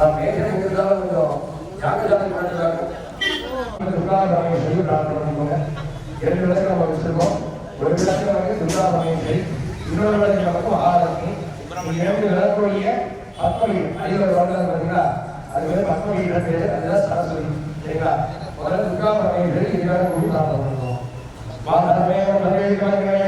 நாம் ஏற்கனவே இருந்தாலும் கொஞ்சம் ஜாக்கிரதை பண்ணுறாங்க துர்காபரமேஸ்வரி பிரார்த்தனை பண்ணிக்கோங்க இரண்டு விளக்கு நம்ம வச்சிருக்கோம் ஒரு விளக்கு வந்து துர்காபரமேஸ்வரி இன்னொரு விளக்கு நமக்கு மகாலட்சுமி இந்த இரண்டு விளக்குடைய பத்மொழி ஐவர் வாழ்ந்தாங்க பார்த்தீங்களா அது வந்து பத்மொழி இரண்டு அதுதான் சரஸ்வதி சரிங்களா முதல்ல துர்காபரமேஸ்வரி இதுவரை கூடி பிரார்த்தனை பண்ணுவோம் வாசமே மதேகமே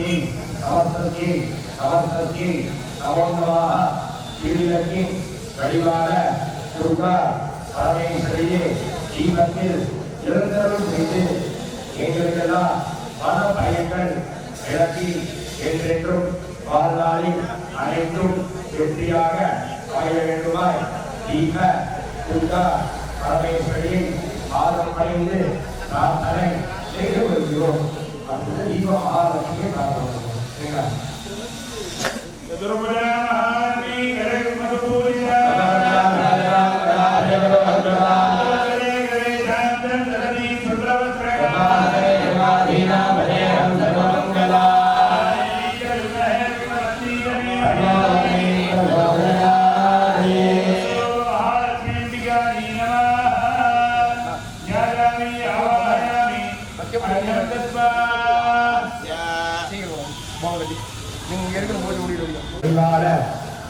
नमस्तस्यै नमस्तस्यै नमस्तस्यै नमो नमः श्रीलक्ष्मी வழிபாட துர்கா பரமேஸ்வரியே ஜீவத்தில் நிரந்தரம் செய்து எங்களுக்கெல்லாம் பல பயங்கள் விளக்கி என்றென்றும் வாழ்நாளில் அனைத்தும் வெற்றியாக அமைய வேண்டுமாய் தீப துர்கா பரமேஸ்வரியை பாதம் பணிந்து பிரார்த்தனை பரிவார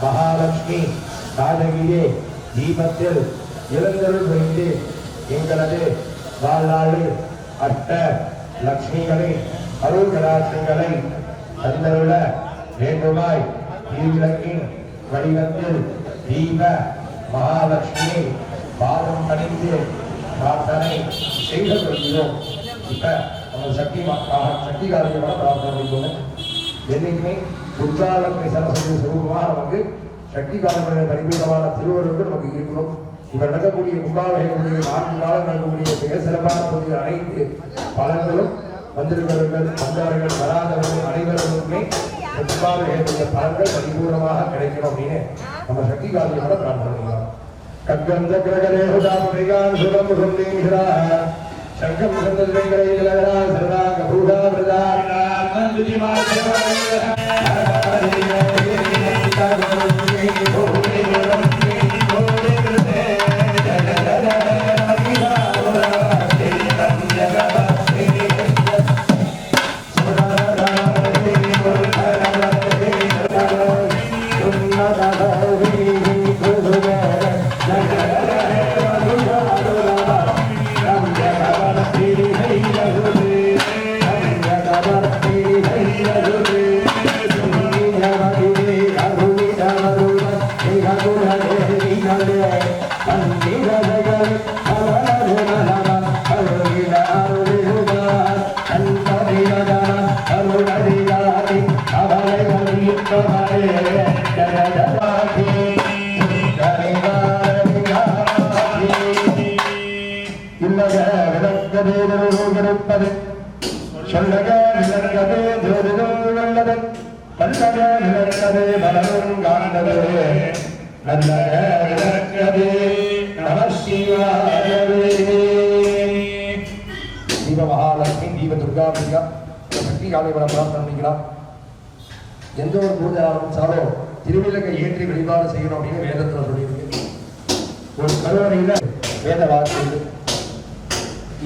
மகாலட்சுமி ராஜகிரியே தீபத்தில் எழுந்தருள் வைத்து எங்களது வாழ்நாடு அட்ட லட்சுமிகளை அருள் கடாட்சங்களை தந்தருள வேண்டுமாய் திருவிளக்கின் வடிவத்தில் தீப மகாலட்சுமி பாதம் பணிந்து பிரார்த்தனை செய்து கொள்கிறோம். இப்ப நம்ம சக்தி சக்தி காரியமான பிரார்த்தனை பண்ணிக்கோங்க என்றைக்குமே உற்சாகத்தை சரஸ்வதி சுரூபமாக நமக்கு சக்தி காலங்களில் பரிபூர்ணமான திருவருளுக்கு நமக்கு இருக்கணும். இப்ப நடக்கக்கூடிய கும்பாபிஷேகக்கூடிய நான்கு காலம் நடக்கக்கூடிய மிக சிறப்பான போதிய அனைத்து பலன்களும் வந்திருக்கிறவர்கள் வந்தவர்கள் வராதவர்கள் அனைவருக்குமே இந்த பலன்கள் பரிபூர்ணமாக கிடைக்கணும் அப்படின்னு நம்ம சக்தி காரியமாக பிரார்த்தனை பண்ணலாம் கங்கந்த கிரகரே ஹுதாபுரிகான் சுரம் சுந்தீஸ்வராக சங்கம் சந்ததிகளை இலகரா சர்வா கபூடா பிரதாரிணா Thank you. சொல்லக விளக்கதே ஜோதிடம் நல்லது. கல்லக விளக்கதே பலனும் காண்டது நல்லக நம சிவாயவே தீப மகாலட்சுமி தீப துர்கா பூஜா சக்தி காலை பிரார்த்தனை பண்ணிக்கலாம். எந்த ஒரு பூஜை ஆரம்பிச்சாலும் திருவிலக்கை ஏற்றி வழிபாடு செய்யணும் அப்படின்னு வேதத்துல சொல்லியிருக்கு. ஒரு கருவறையில் வேத வார்த்தை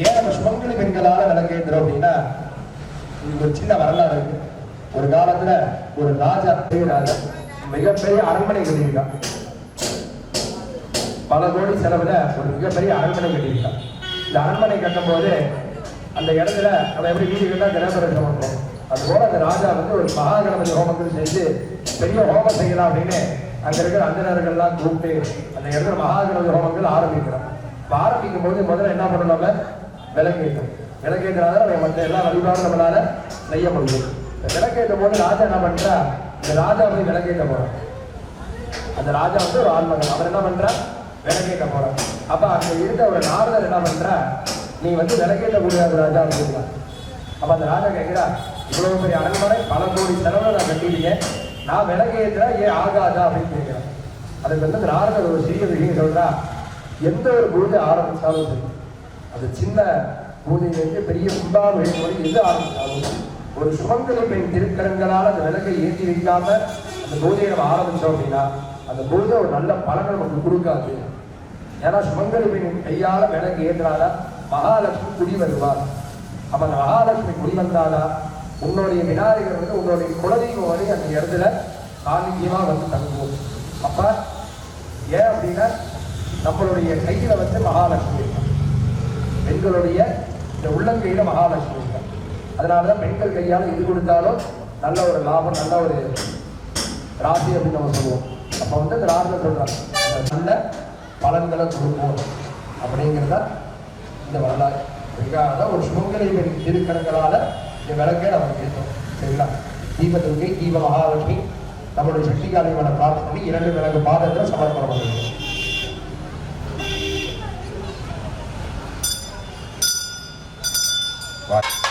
ஏன் நம்ம சுமங்கலி பெண்களால் விளக்கேற்றுறோம் அப்படின்னா ஒரு சின்ன வரலாறு இருக்கு. ஒரு காலத்துல ஒரு ராஜா ராஜா மிகப்பெரிய அரண்மனை கட்டியிருக்கான். பல கோடி செலவுல ஒரு மிகப்பெரிய அரண்மனை கட்டியிருக்கான். இந்த அரண்மனை கட்டும் போது அந்த இடத்துல நம்ம எப்படி வீடு கட்டா கிரகப்பிரவேசம் பண்றோம் அது போல அந்த ராஜா வந்து ஒரு மகாகணபதி ஹோமத்தில் செஞ்சு பெரிய ஹோமம் செய்யலாம் அப்படின்னு அங்க இருக்கிற அந்தனர்கள்லாம் கூப்பிட்டு அந்த இடத்துல மகாகணபதி ஹோமங்கள் ஆரம்பிக்கிறோம். இப்போ ஆரம்பிக்கும் போது முதல்ல என்ன பண்ணணும் நம்ம? விளக்கேற்றும். விளக்கேற்றாத நம்ம மற்ற எல்லா வழிபாடும் நம்மளால செய்ய முடியும். இந்த விலக்கேற்றும் போது ராஜா என்ன பண்றா? இந்த ராஜா வந்து விளக்கேற்ற போறான். அந்த ராஜா வந்து ஒரு ஆண்மகன். அவர் என்ன பண்றா? விளக்கேற்ற போறான். அப்ப அங்க இருந்த ஒரு நாரதர் என்ன பண்ணுறா நீ வந்து விளக்கேற்ற முடியாது ராஜா அப்படின்னா அப்ப அந்த ராஜா கேட்கிறா இவ்வளவு பெரிய அரண்மனை பல கோடி செலவை நான் கட்டியிருக்கேன் நான் விலகேற்ற ஏற்றுறா ஏன் ஆகாதா? அப்படின்னு கேட்கிறேன் அதுக்கு வந்து நாரதர் ஒரு சிறிய விஷயம் சொல்றா எந்த ஒரு பூஜை ஆரம்பிச்சாலும் சரி அது சின்ன பூஜையிலிருந்து பெரிய கும்பாபிஷேகம் வரை எது ஆரம்பிச்சாலும் ஒரு சுமங்கலி பெண் திருக்கரங்களால் அந்த விலகை ஏற்றி வைக்காம அந்த பூஜையை நம்ம ஆரம்பித்தோம் அப்படின்னா அந்த பூஜை ஒரு நல்ல பலனை நமக்கு கொடுக்காது. ஏன்னா சுமங்கலி பெண் கையால் விளக்கு ஏற்றினாதான் மகாலட்சுமி குடி வருவார். அப்ப மகாலட்சுமி குடி வந்தாதான் உன்னுடைய விநாயகர் வந்து உன்னுடைய குலதெய்வம் வரை அந்த இடத்துல காலிக்கியமா வந்து தங்குவோம். அப்ப ஏன் அப்படின்னா நம்மளுடைய கையில வந்து மகாலட்சுமி இருக்கும். பெண்களுடைய இந்த உள்ளங்கையில மகாலட்சுமி இருக்கும். அதனாலதான் பெண்கள் கையால் எது கொடுத்தாலும் நல்ல ஒரு லாபம் நல்ல ஒரு ராசி அப்படின்னு நம்ம சொல்லுவோம். அப்ப வந்து இந்த ராசில சொல்றாங்க நல்ல பலன்களை கொடுப்போம். அப்படிங்கிறத இந்த வரலாறு. அதுக்காக ஒரு சுமங்கலி பெண் இந்த விளக்கை நம்ம கேட்டோம். சரிங்களா? தீபத்துக்கு தீப மகாலட்சுமி நம்மளுடைய சக்தி காரியமான பிரார்த்தனை பண்ணி இரண்டு விளக்கு பாதத்தில் சமர்ப்பணம் பண்ணுவோம். ஓம்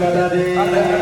मददे